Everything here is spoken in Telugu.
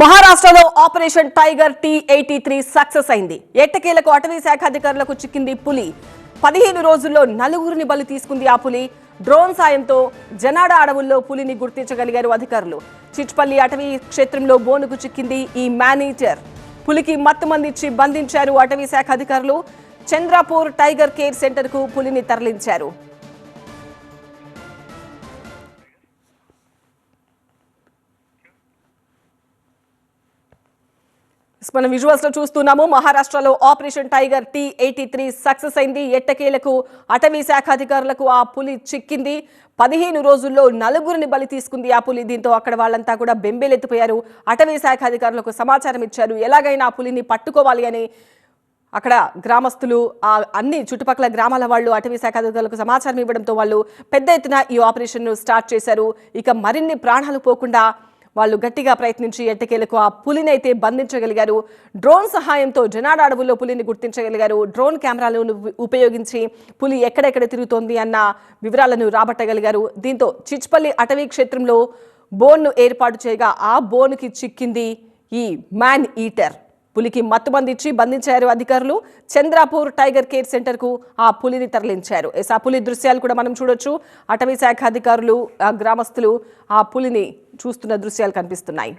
మహారాష్ట్రలో operation tiger T eighty three success అయింది. ఎట్టకేలకు అటవీ శాఖ అధికారులకు చిక్కింది పులి. పదిహేను రోజుల్లో నలుగురిని బలి తీసుకుంది ఆ పులి. డ్రోన్ సాయంతో జనాడ అడవుల్లో పులిని గుర్తించగలిగారు అధికారులు. చిచ్పల్లి అటవీ క్షేత్రంలో బోనుకు చిక్కింది ఈ మేనేజర్. పులికి మత్తుమందిచ్చి బంధించారు అటవీ శాఖ అధికారులు. చంద్రాపూర్ టైగర్ కేర్ సెంటర్కు పులిని తరలించారు. మనం విజువల్స్లో చూస్తున్నాము మహారాష్ట్రలో operation tiger T eighty three success అయింది. ఎట్టకేలకు అటవీ శాఖ అధికారులకు ఆ పులి చిక్కింది. పదిహేను రోజుల్లో నలుగురిని బలి తీసుకుంది ఆ పులి. దీంతో అక్కడ వాళ్ళంతా కూడా బెంబేలెత్తిపోయారు. అటవీ శాఖ అధికారులకు సమాచారం ఇచ్చారు. ఎలాగైనా ఆ పులిని పట్టుకోవాలి అని అక్కడ గ్రామస్తులు ఆ అన్ని చుట్టుపక్కల గ్రామాల వాళ్ళు అటవీ శాఖ అధికారులకు సమాచారం ఇవ్వడంతో వాళ్ళు పెద్ద ఎత్తున ఈ ఆపరేషన్ను స్టార్ట్ చేశారు. ఇక మరిన్ని ప్రాణాలు పోకుండా వాళ్ళు గట్టిగా ప్రయత్నించి ఎట్టకేలకు ఆ పులిని అయితే బంధించగలిగారు. డ్రోన్ సహాయంతో జనాడ అడవుల్లో పులిని గుర్తించగలిగారు. డ్రోన్ కెమెరాలను ఉపయోగించి పులి ఎక్కడెక్కడ తిరుగుతోంది అన్న వివరాలను రాబట్టగలిగారు. దీంతో చిచ్పల్లి అటవీ క్షేత్రంలో బోన్ను ఏర్పాటు చేయగా ఆ బోన్కి చిక్కింది ఈ మ్యాన్ ఈటర్. పులికి మత్తుమందిచ్చి బంధించారు అధికారులు. చంద్రాపూర్ టైగర్ కేర్ సెంటర్కు ఆ పులిని తరలించారు. ఆ పులి దృశ్యాలు కూడా మనం చూడొచ్చు. అటవీ శాఖ అధికారులు గ్రామస్తులు ఆ పులిని చూస్తున్న దృశ్యాలు కనిపిస్తున్నాయి.